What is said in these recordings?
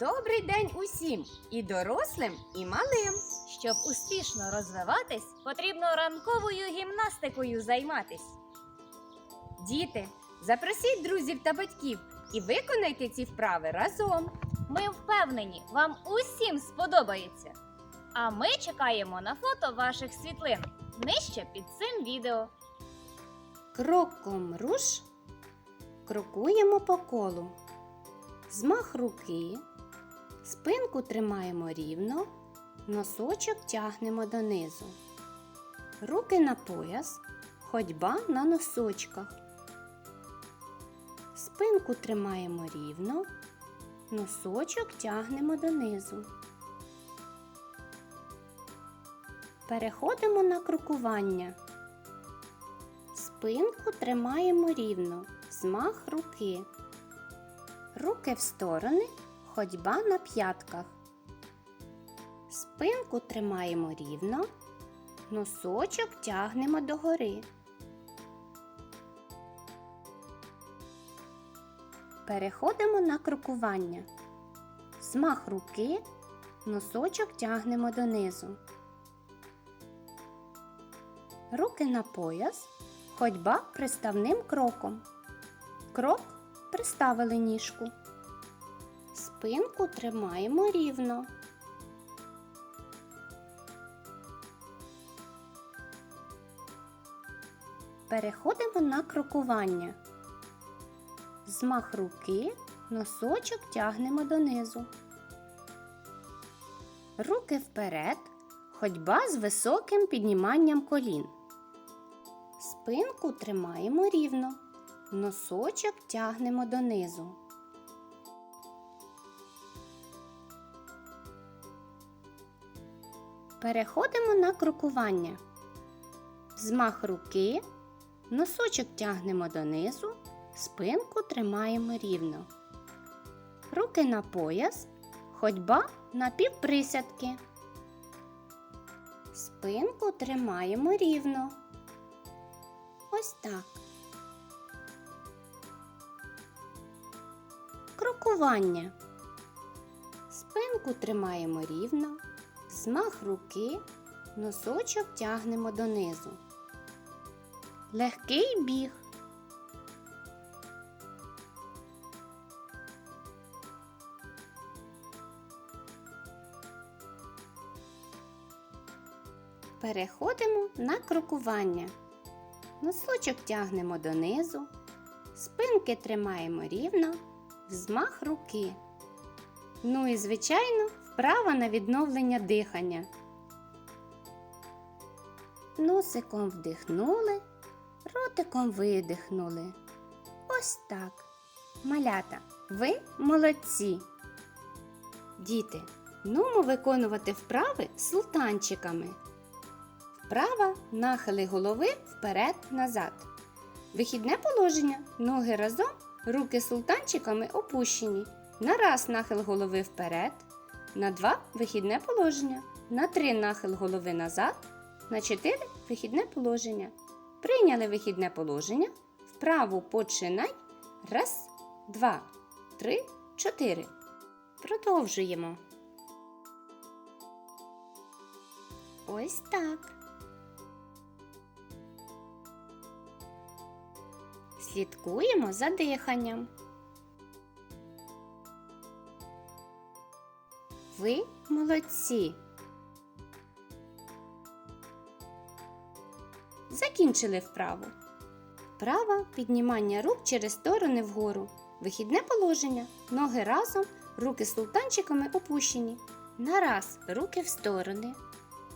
Добрий день усім і дорослим, і малим. Щоб успішно розвиватись, потрібно ранковою гімнастикою займатись. Діти, запросіть друзів та батьків і виконайте ці вправи разом. Ми впевнені, вам усім сподобається. А ми чекаємо на фото ваших світлин нижче під цим відео. Кроком руш, крокуємо по колу. Змах руки, спинку тримаємо рівно, носочок тягнемо донизу. Руки на пояс, ходьба на носочках. Спинку тримаємо рівно, носочок тягнемо донизу. Переходимо на крокування. Спинку тримаємо рівно, змах руки. Руки в сторони, ходьба на п'ятках. Спинку тримаємо рівно, носочок тягнемо догори. Переходимо на крокування. Змах руки, носочок тягнемо донизу. Руки на пояс, ходьба приставним кроком. Крок приставили ніжку. Спинку тримаємо рівно. Переходимо на крокування. Змах руки, носочок тягнемо донизу. Руки вперед, ходьба з високим підніманням колін. Спинку тримаємо рівно, носочок тягнемо донизу. Переходимо на крокування. Змах руки, носочок тягнемо донизу, спинку тримаємо рівно. Руки на пояс, ходьба на півприсядки. Спинку тримаємо рівно. Ось так. Крокування. Спинку тримаємо рівно, змах руки, носочок тягнемо донизу. Легкий біг. Переходимо на крокування. Носочок тягнемо донизу, спинки тримаємо рівно, взмах руки. Ну і, звичайно, вправа на відновлення дихання. Носиком вдихнули, ротиком видихнули. Ось так. Малята, ви молодці. Діти, нумо виконувати вправи султанчиками. Вправа нахили голови вперед-назад. Вихідне положення. Ноги разом, руки султанчиками опущені. На раз нахил голови вперед. На два вихідне положення. На три нахил голови назад. На чотири вихідне положення. Прийняли вихідне положення. Вправу починай. Раз, два, три, чотири. Продовжуємо. Ось так. Слідкуємо за диханням. Ви молодці. Закінчили вправу. Вправа піднімання рук через сторони вгору. Вихідне положення. Ноги разом, руки султанчиками опущені. На раз руки в сторони.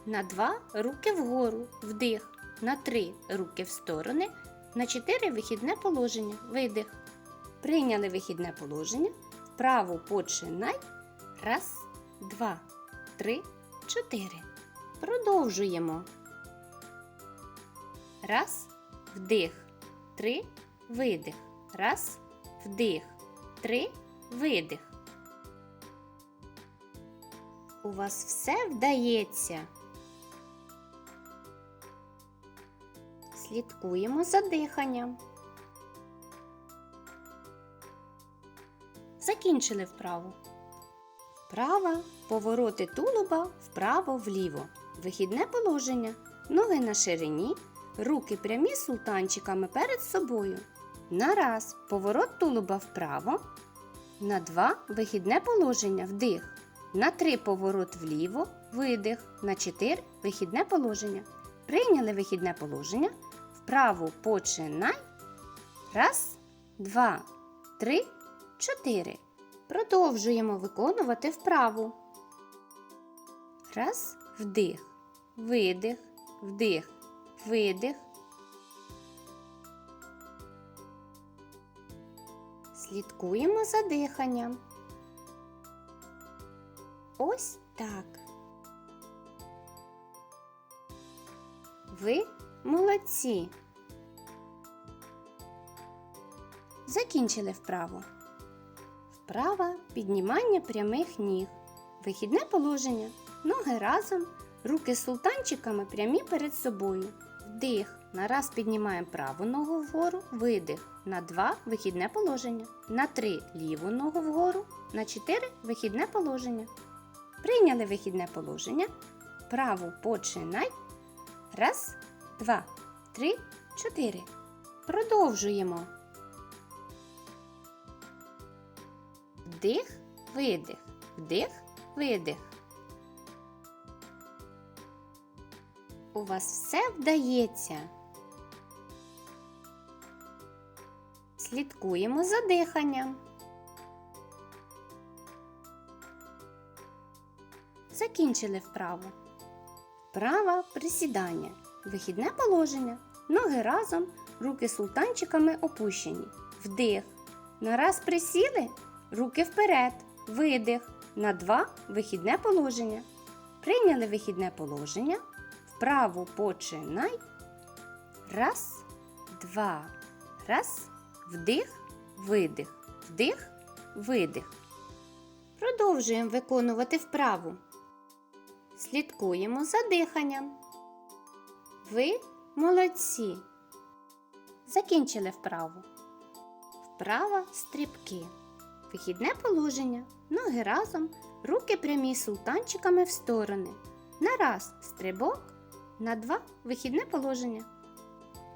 На два руки вгору. Вдих. На три руки в сторони. На 4 вихідне положення. Видих. Прийняли вихідне положення. Вправо починай. Раз, два, три, чотири. Продовжуємо. Раз, вдих. Три, видих. Раз, вдих. Три, видих. У вас все вдається. Слідкуємо за диханням. Закінчили вправу. Вправа повороти тулуба вправо-вліво. Вихідне положення. Ноги на ширині, руки прямі султанчиками перед собою. На раз поворот тулуба вправо. На два вихідне положення вдих. На три поворот вліво, видих. На чотири вихідне положення. Прийняли вихідне положення. Вправо починай. Раз, два, три, чотири. Продовжуємо виконувати вправу. Раз, вдих, видих, вдих, видих. Слідкуємо за диханням. Ось так. Ви молодці. Закінчили вправу. Вправа піднімання прямих ніг. Вихідне положення. Ноги разом, руки султанчиками прямі перед собою. Вдих. На раз піднімаємо праву ногу вгору, видих. На два вихідне положення. На три ліву ногу вгору. На чотири вихідне положення. Прийняли вихідне положення. Праву починай. Раз, два, три, чотири. Продовжуємо. Вдих, видих, вдих, видих. У вас все вдається. Слідкуємо за диханням. Закінчили вправу. Вправа присідання. Вихідне положення. Ноги разом, руки султанчиками опущені. Вдих. На раз присіли, руки вперед. Видих. На два вихідне положення. Прийняли вихідне положення. Вправо починай. Раз, два. Раз. Вдих, видих. Вдих, видих. Продовжуємо виконувати вправу. Слідкуємо за диханням. Ви молодці. Закінчили вправу. Вправа стрибки. Вихідне положення. Ноги разом, руки прямі султанчиками в сторони. На раз стрибок, на два вихідне положення.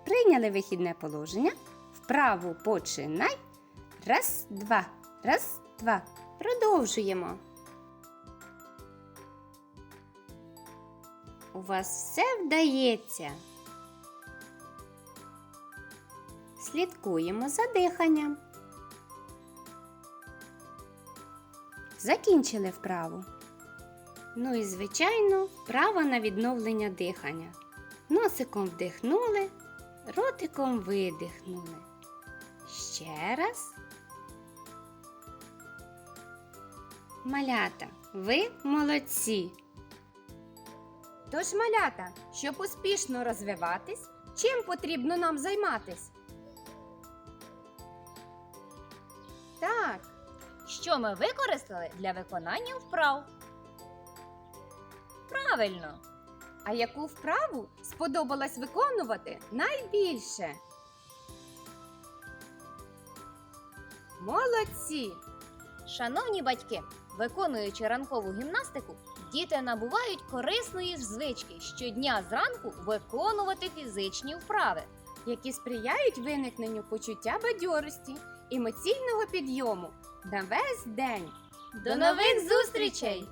Прийняли вихідне положення. Вправо починай. Раз, два. Раз, два. Продовжуємо. У вас все вдається. Слідкуємо за диханням. Закінчили вправу. Ну і, звичайно, вправа на відновлення дихання. Носиком вдихнули, ротиком видихнули. Ще раз. Малята, ви молодці. Тож, малята, щоб успішно розвиватись, чим потрібно нам займатись? Що ми використали для виконання вправ? Правильно! а яку вправу сподобалось виконувати найбільше? Молодці! Шановні батьки, виконуючи ранкову гімнастику, діти набувають корисної звички щодня зранку виконувати фізичні вправи. які сприяють виникненню почуття бадьорості, емоційного підйому на весь день. До нових зустрічей!